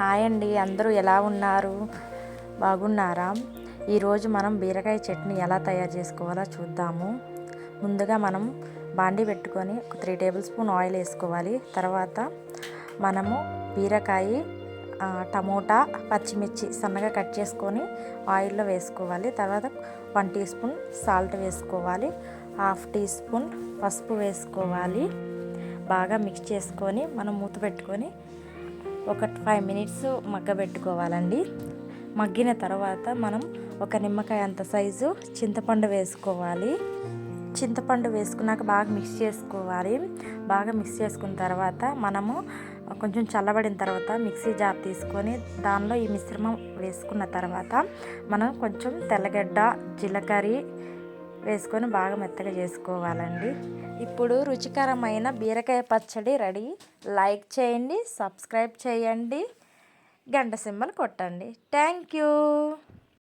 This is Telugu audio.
హాయ్ అండి అందరూ ఎలా ఉన్నారు? బాగున్నారా? ఈరోజు మనం బీరకాయ చట్నీ ఎలా తయారు చేసుకోవాలో చూద్దాము. ముందుగా మనం బాండి పెట్టుకొని ఒక త్రీ టేబుల్ స్పూన్ ఆయిల్ వేసుకోవాలి. తర్వాత మనము బీరకాయ టమోటా పచ్చిమిర్చి సన్నగా కట్ చేసుకొని ఆయిల్లో వేసుకోవాలి. తర్వాత వన్ టీ స్పూన్ సాల్ట్ వేసుకోవాలి. హాఫ్ టీ స్పూన్ పసుపు వేసుకోవాలి. బాగా మిక్స్ చేసుకొని మనం మూత పెట్టుకొని ఒక ఫైవ్ మినిట్స్ మగ్గబెట్టుకోవాలండి. మగ్గిన తర్వాత మనం ఒక నిమ్మకాయ అంత సైజు చింతపండు వేసుకోవాలి. చింతపండు వేసుకున్నాక బాగా మిక్స్ చేసుకోవాలి. బాగా మిక్స్ చేసుకున్న తర్వాత మనము కొంచెం చల్లబడిన తర్వాత మిక్సీ జార్ తీసుకొని దానిలో ఈ మిశ్రమం వేసుకున్న తర్వాత మనం కొంచెం తెల్లగడ్డ జీలకర్ర వేసుకొని బాగా మెత్తగా చేసుకోవాలండి. ఇప్పుడు రుచికరమైన బీరకాయ పచ్చడి రెడీ. లైక్ చేయండి సబ్స్క్రైబ్ చేయండి గంట సింబల్ కొట్టండి. Thank you.